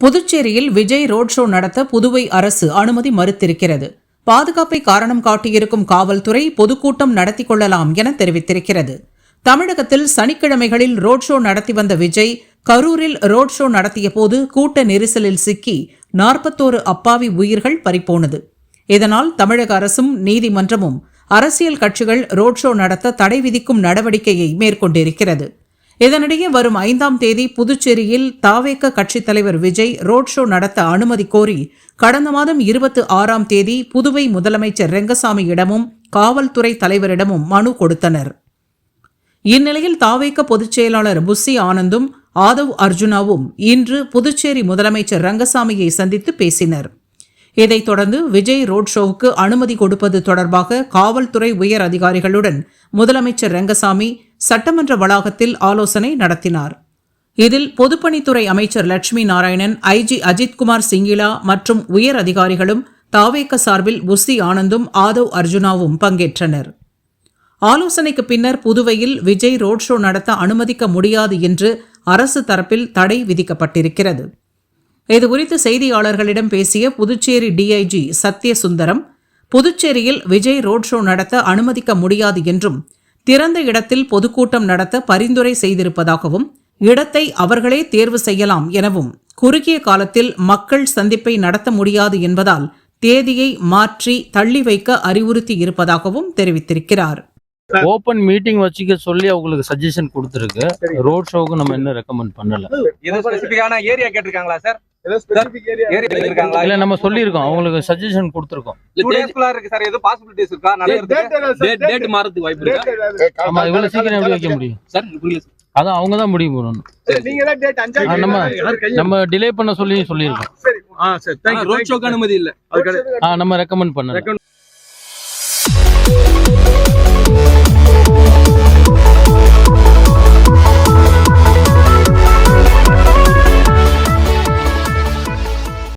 புதுச்சேரியில் Vijay road show நடத்த புதுவை அரசு அனுமதி மறுத்திருக்கிறது. பாதுகாப்பை காரணம் காட்டியிருக்கும் காவல்துறை பொதுக்கூட்டம் நடத்தி கொள்ளலாம் என தெரிவித்திருக்கிறது. தமிழகத்தில் சனிக்கிழமைகளில் ரோட் ஷோ நடத்தி வந்த விஜய் கரூரில் ரோட் ஷோ நடத்திய போது கூட்ட நெரிசலில் சிக்கி நாற்பத்தோரு அப்பாவி உயிர்கள் பறிபோனது. இதனால் தமிழக அரசும் நீதிமன்றமும் அரசியல் கட்சிகள் ரோட் ஷோ நடத்த தடை விதிக்கும் நடவடிக்கையை மேற்கொண்டிருக்கிறது. இதனிடையே வரும் ஐந்தாம் தேதி புதுச்சேரியில் தாவேக்க கட்சித் தலைவர் விஜய் ரோட் ஷோ நடத்த அனுமதி கோரி கடந்த மாதம் இருபத்தி ஆறாம் தேதி புதுவை முதலமைச்சர் ரெங்கசாமியிடமும் காவல்துறை தலைவரிடமும் மனு கொடுத்தனர். இந்நிலையில் தாவேக்க பொதுச் செயலாளர் புஸ்ஸி ஆனந்தும் ஆதவ் அர்ஜுனாவும் இன்று புதுச்சேரி முதலமைச்சர் ரங்கசாமியை சந்தித்து பேசினர். இதைத் தொடர்ந்து விஜய் ரோட் ஷோவுக்கு அனுமதி கொடுப்பது தொடர்பாக காவல்துறை உயர் அதிகாரிகளுடன் முதலமைச்சர் ரங்கசாமி சட்டமன்ற வளாகத்தில் ஆலோசனை நடத்தினார். இதில் பொதுப்பணித்துறை அமைச்சர் லட்சுமி நாராயணன் ஐஜி அஜித்குமார் சிங்கிலா மற்றும் உயர் அதிகாரிகளும் தாவேக சார்பில் உஸ்தி ஆனந்தும் ஆதவ் அர்ஜுனாவும் பங்கேற்றனர். ஆலோசனைக்கு பின்னர் புதுவையில் விஜய் ரோட் ஷோ நடத்த அனுமதிக்க முடியாது என்று அரசு தரப்பில் தடை விதிக்கப்பட்டிருக்கிறது. இதுகுறித்து செய்தியாளர்களிடம் பேசிய புதுச்சேரி டிஐஜி சத்யசுந்தரம் புதுச்சேரியில் விஜய் ரோட் ஷோ நடத்த அனுமதிக்க முடியாது என்றும் திறந்த இடத்தில் பொதுக்கூட்டம் நடத்த பரிந்துரை செய்திருப்பதாகவும் இடத்தை அவர்களே தேர்வு செய்யலாம் எனவும் குறுகிய காலத்தில் மக்கள் சந்திப்பை நடத்த முடியாது என்பதால் தேதியை மாற்றி தள்ளி வைக்க அறிவுறுத்தி இருப்பதாகவும் தெரிவித்திருக்கிறார். ஓப்பன் மீட்டிங் வச்சுக்க சொல்லி அவங்களுக்கு சஜஷன் கொடுத்துருக்கு. ரோட் ஷோவுக்கு நம்ம இன்னும் ரெக்கமெண்ட் பண்ணல? ஏரியா கேட்டிருக்காங்களா சார் இல்ல நம்ம சொல்லியிருக்கோம். அவங்களுக்கு சஜஷன் கொடுத்துருக்கோம். இருக்கு சார் பாசிபிலிட்டிஸ் இருக்கா? டேட் மாறதுக்கு வாய்ப்பு. ஆமா இவ்வளவு சீக்கிரம் எப்படி வைக்க முடியும்? சார். அதான் அவங்க தான் முடிவு பண்ணணும். நம்ம- நம்ம டிலே பண்ண சொல்லி சொல்லியிருக்கோம். ஆ, சரி. ரோட். ஷோக்கு அனுமதி இல்ல. ஆ நம்ம ரெக்கமெண்ட் பண்ணல.